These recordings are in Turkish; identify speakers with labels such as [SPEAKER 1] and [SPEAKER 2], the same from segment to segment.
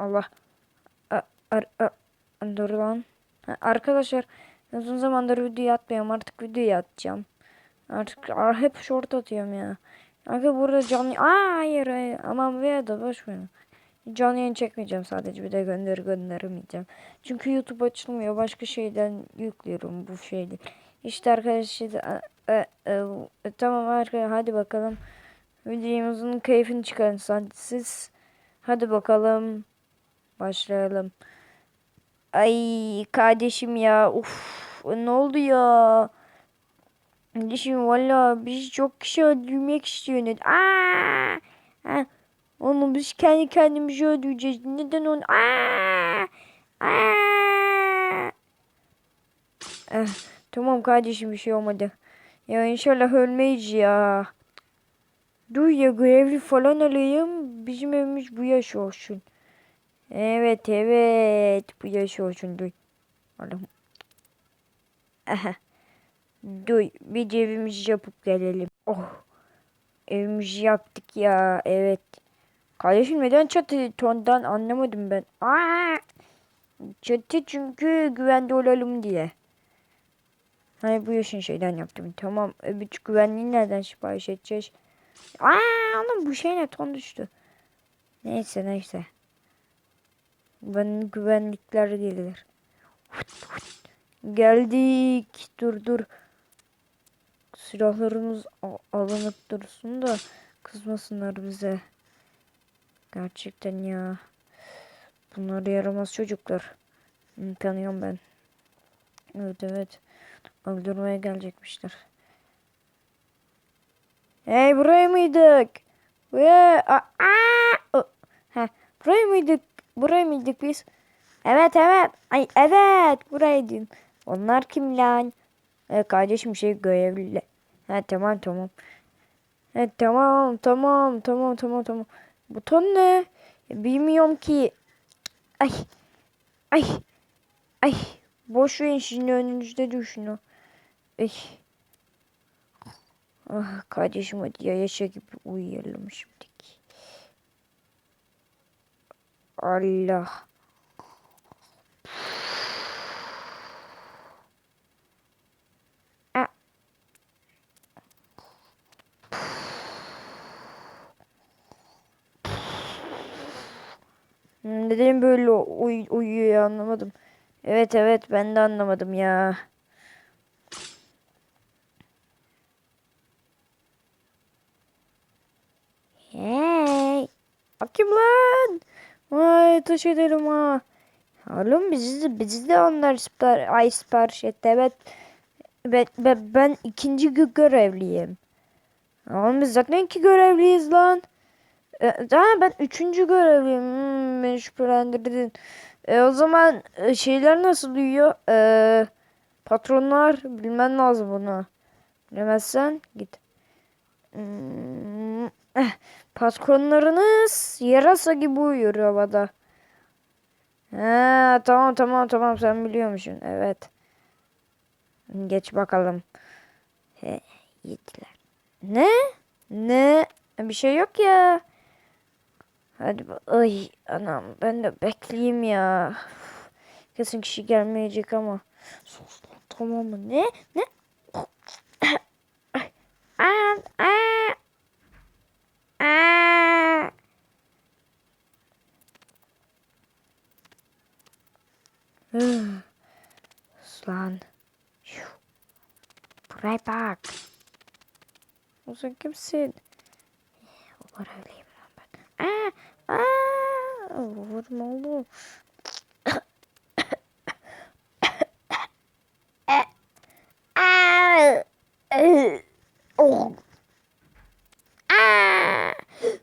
[SPEAKER 1] Allah. A, ar, a, dur lan. Ha, arkadaşlar uzun zamandır video atmıyorum. Artık video atacağım. Artık a, hep short atıyorum ya. Kanka burada canlı... Aa hayır hayır. Aman veya da boş ver. Canlı yayın çekmeyeceğim sadece. Bir de gönderi göndermeyeceğim. Çünkü YouTube açılmıyor. Başka şeyden yüklüyorum bu şeyi. İşte arkadaşlar e, e, e, tamam arkadaşlar hadi bakalım. Videomuzun keyfini çıkarın sen- siz. Hadi bakalım. Başlayalım. Ay kardeşim ya. Uf ne oldu ya? Kardeşim valla biz çok kişi öldürmek istiyoruz. Aa! Ha, Oğlum biz kendi kendimizi öldüreceğiz. Neden onu? Aa! Aa! Eh, tamam kardeşim bir şey olmadı. Ya inşallah ölmeyiz ya. Dur ya görevli falan alayım. Bizim evimiz bu yaş olsun. Evet evet bu yaş olsun dur. Allah'ım. Aha. Dur bir de evimizi yapıp gelelim. Oh. Evimizi yaptık ya evet. Kardeşim neden çatı tondan anlamadım ben. Aa! Çatı çünkü güvende olalım diye. Hani bu yaşın şeyden yaptım. Tamam. Öbür güvenliği nereden sipariş edeceğiz? Aa oğlum bu şey ne ton düştü. Neyse neyse. Ben güvenlikler gelir. Geldik. Dur dur. Silahlarımız alınıp dursun da kızmasınlar bize. Gerçekten ya. Bunlar yaramaz çocuklar. Tanıyorum ben. Evet evet. Öldürmeye gelecekmişler. Hey buraya mıydık? Ve aa! O- Ha, buraya mıydık? Buraya mıydık biz? Evet evet. Ay evet buraydım. Onlar kim lan? E, kardeşim şey görevliler. Ha tamam tamam. Evet tamam tamam tamam tamam tamam. Buton ne? E, Bilmiyorum ki. Ay. Ay. Ay. Boş verin şimdi önünüzde düşün o. Ay. Ah kardeşim hadi ya yaşa gibi uyuyalım şimdiki. Allah. Ah. Neden böyle uy uyuyor anlamadım. Evet evet ben de anlamadım ya. Hey. Bakayım lan. Taş ederim ha. Oğlum bizi de, bizi de onlar sipar, ay sipariş etti. Evet. Ben, ben, ben ikinci gö- görevliyim. Oğlum biz zaten iki görevliyiz lan. E, daha ben üçüncü görevliyim. Hmm, beni şüphelendirdin. E, o zaman e, şeyler nasıl duyuyor? E, patronlar bilmen lazım bunu. Bilemezsen git. Hmm, eh, patronlarınız yarasa gibi uyuyor havada. Ha, tamam tamam tamam sen biliyormuşsun. Evet. Geç bakalım. He, yediler. Ne? Ne? Bir şey yok ya. Hadi ay anam ben de bekleyeyim ya. Kesin kişi gelmeyecek ama. Sus lan, tamam mı? Ne? Ne? Aa, aa, aa. Üf, Lan. Buraya bak. Sen kimsin? O görevliyim lan ben. Aa, aa. Vurma oğlum.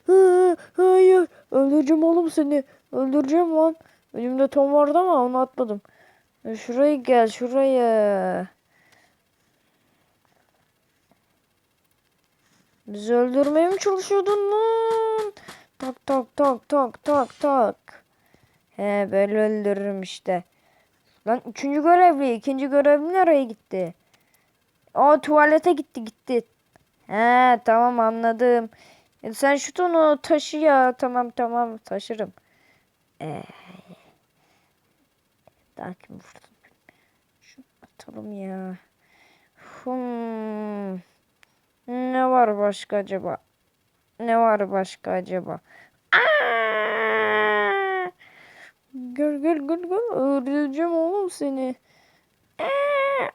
[SPEAKER 1] Ee, Hayır. Öldüreceğim oğlum seni. Öldüreceğim lan. Elimde tom vardı ama onu atmadım. E, Şuraya gel şuraya. Bizi öldürmeye mi çalışıyordun lan? Tak tak tak tak tak tak. He böyle öldürürüm işte. Lan üçüncü görevli, ikinci görevli nereye gitti? O tuvalete gitti gitti. He tamam anladım. E, sen şu tonu taşı ya. Tamam tamam taşırım. Ee, daha kim vurdu? Şu atalım ya. Hmm. Ne var başka acaba? Ne var başka acaba? Aa! Gel gel gel gel. Öldüreceğim oğlum seni. Aa!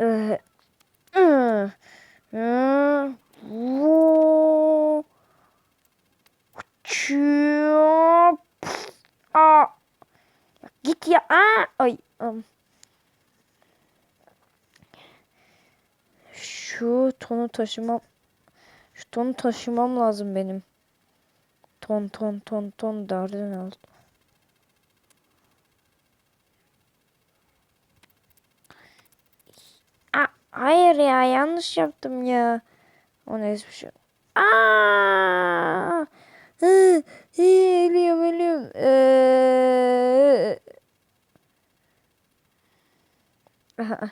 [SPEAKER 1] Aa! Git ya. Aa! Ay. am. Şu tonu taşımam. Şu tonu taşımam lazım benim. Ton ton ton ton derdin al. Aa, hayır ya yanlış yaptım ya. O neyse bir şey. Aa! Ölüyorum ölüyorum. Ee... Aha,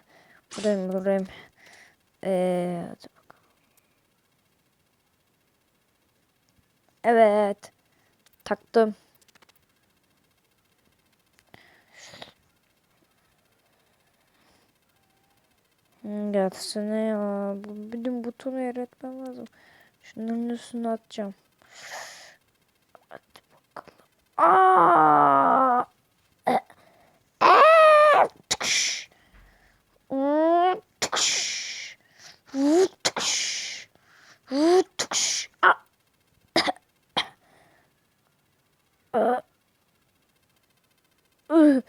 [SPEAKER 1] buradayım buradayım. Ee. Evet. Taktım. Hmm, Gelsene ya. Bu, bütün butonu eritmem lazım. Şunların üstüne atacağım. Hadi bakalım. Aa! E, e, tıkış. Hmm, tıkış. Hı, tıkış. Hı, tıkış. Aa! Aa! Ih,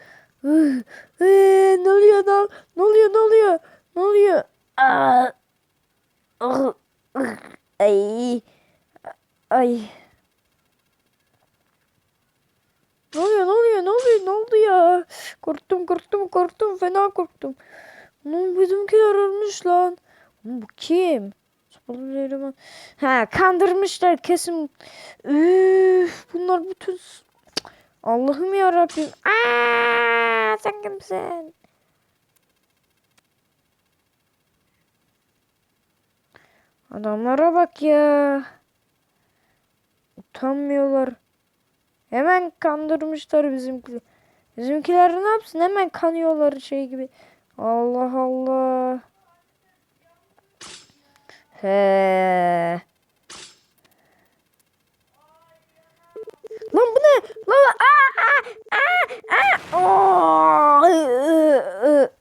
[SPEAKER 1] ih, ih, Ne oluyor lan? Ne oluyor? Ne oluyor? Ne oluyor? Aa! Ih, ih, Ay. Ay. Ne oluyor? Ne oluyor? Ne oluyor? Ne oldu ya? Korktum, Fena korktum. Lan bizimkiler ölmüş lan. Bu kim? Ha kandırmışlar kesin. Üf, bunlar bütün... Allah'ım ya Rabbim. Aa, sen kimsin? Adamlara bak ya. Utanmıyorlar. Hemen kandırmışlar bizimkiler. Bizimkiler ne yapsın? Hemen kanıyorlar şey gibi. Allah Allah. He. Lan bu ne? Lan aa aa aa aa. Oo, ı, ı,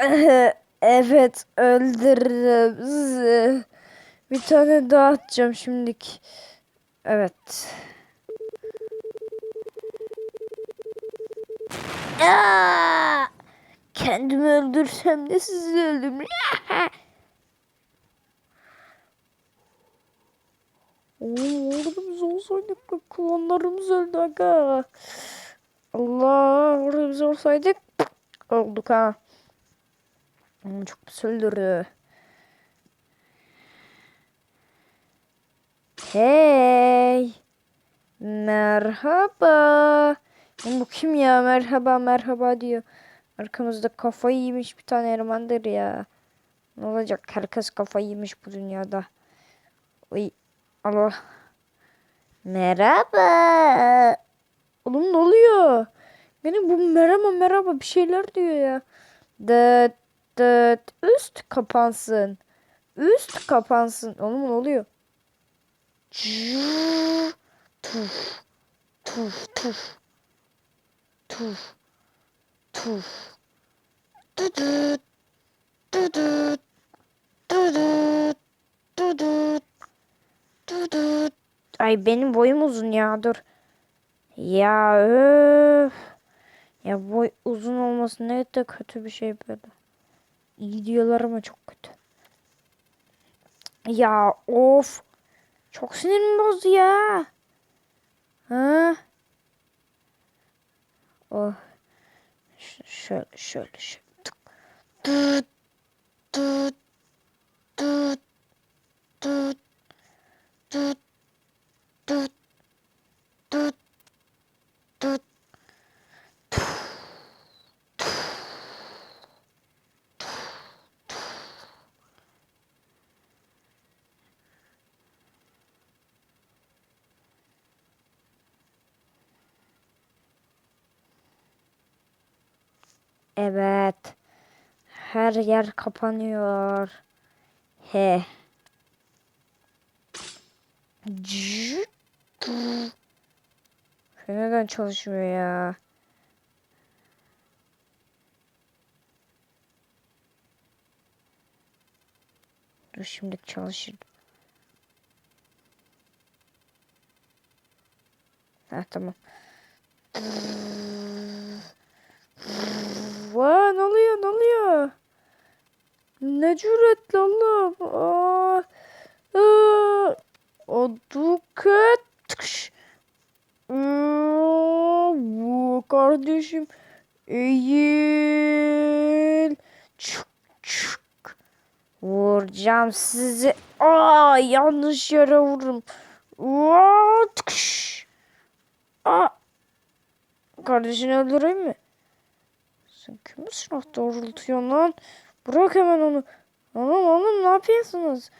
[SPEAKER 1] ı. Evet öldürdüm. Bir tane daha atacağım şimdilik. Evet. Kendimi öldürsem de sizi öldürürüm. Biz olsaydık klonlarımız öldü aga. Allah orada biz olsaydık olduk ha. Ama çok pis. Hey. Merhaba. Bu kim ya? Merhaba merhaba diyor. Arkamızda kafayı yemiş bir tane elemandır ya. Ne olacak? Herkes kafayı yemiş bu dünyada. Oy Allah. Merhaba. Oğlum ne oluyor? Benim bu merhaba merhaba bir şeyler diyor ya. Dıt dıt üst kapansın. Üst kapansın. Oğlum ne oluyor? Tuf. Tuf tuf. Tuf. Tuf. Düdüt. Düdüt. Düdüt. Düdüt. Düdüt. Ay benim boyum uzun ya dur. Ya öf. Ya boy uzun olması ne de kötü bir şey böyle. İyi çok kötü. Ya of. Çok sinirimi bozdu ya. Ha? Oh. Ş- şöyle şöyle şöyle. Tık. Düt. Düt. Düt. Düt. Düt. Düt. Düt. Evet. Her yer kapanıyor. He. Şu neden çalışmıyor ya? Dur şimdi çalışır. Ha tamam. Ne cüretle Allah'ım. Aa, aa, o duket. Aa, Bu kardeşim. Eğil. Çık çık. Vuracağım sizi. Aa yanlış yere vururum. Aa, tıkış. Kardeşini öldüreyim mi? Sen kimi silah doğrultuyorsun lan? Bırak hemen onu. Oğlum oğlum ne yapıyorsunuz?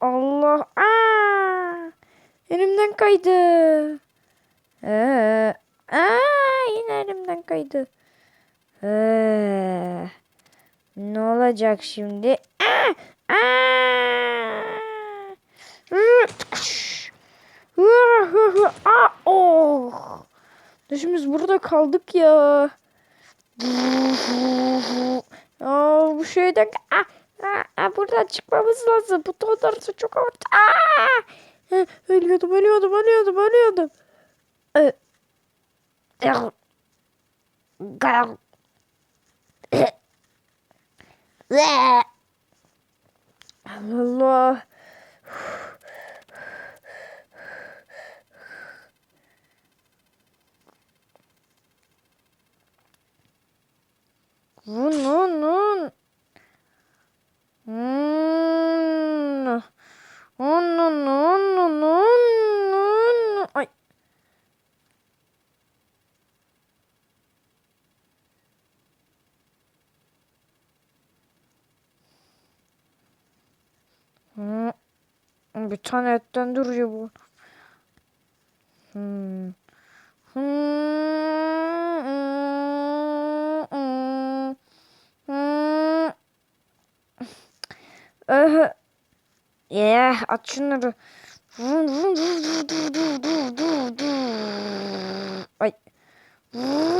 [SPEAKER 1] Allah. Aa! Elimden kaydı. Ee, aa, yine elimden kaydı. Ee, ne olacak şimdi? Aa! Aa! Aa, oh. Şimdi burada kaldık ya. Aa, bu şeyden ah, ah, ah, buradan çıkmamız lazım. Bu donarsa çok ağır. Ah! Ölüyordum, ölüyordum, ölüyordum, ölüyordum. Ee, ee. Allah. Bunun onun onun onun onun ay. Hmm. Bir tane etten duruyor bu. Eh. Yeah, at şunları. Vur,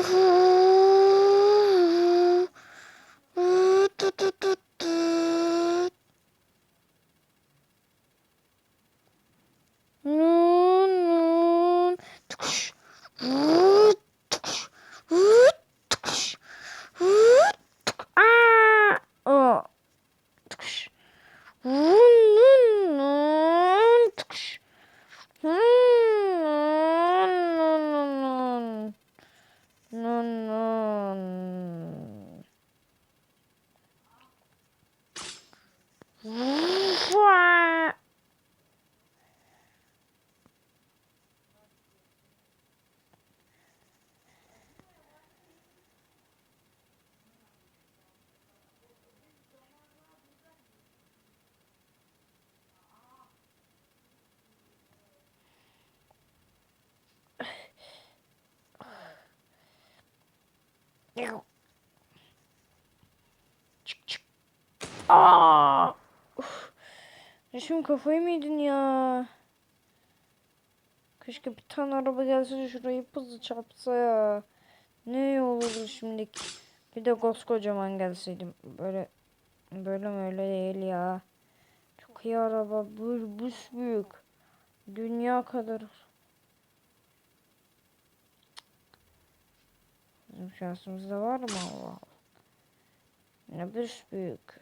[SPEAKER 1] Çık çık. Aa! Uf. Şimdi kafayı mı yedin ya? Keşke bir tane araba gelse de şurayı hızlı çarpsa ya. Ne olurdu şimdi. Bir de koskocaman gelseydim. Böyle böyle mi öyle değil ya. Çok iyi araba. Bus büyük. Dünya kadar. Bizim şansımızda var mı Allah? Ne bus büyük.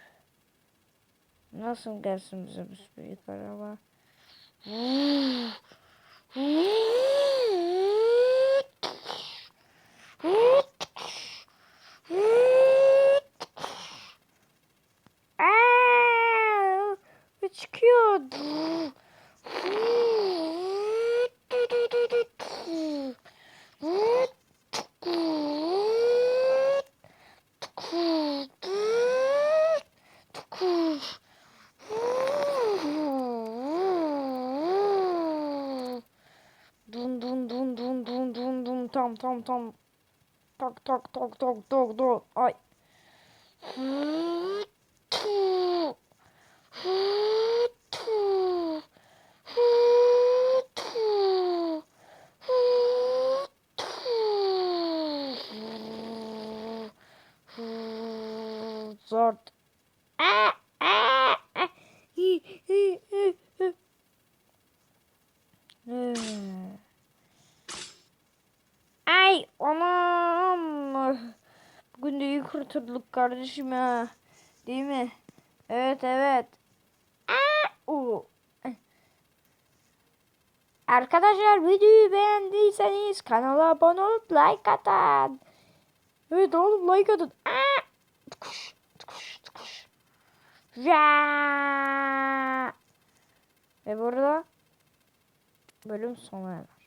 [SPEAKER 1] Nasıl gelsin bize bus büyük araba? Aa, tam tam tam. tak tak tak tak tak tak. Ay. Zort. Ah, ah, ah. Hi, hi, hi, hi. Hmm. Ay anam. Bugün de iyi kurtulduk kardeşim ha. Değil mi? Evet evet. Arkadaşlar videoyu beğendiyseniz kanala abone olup like atın. Evet oğlum like atın. Aa, tıkış, tıkış, tıkış. Ya. Ve burada bölüm sona erer.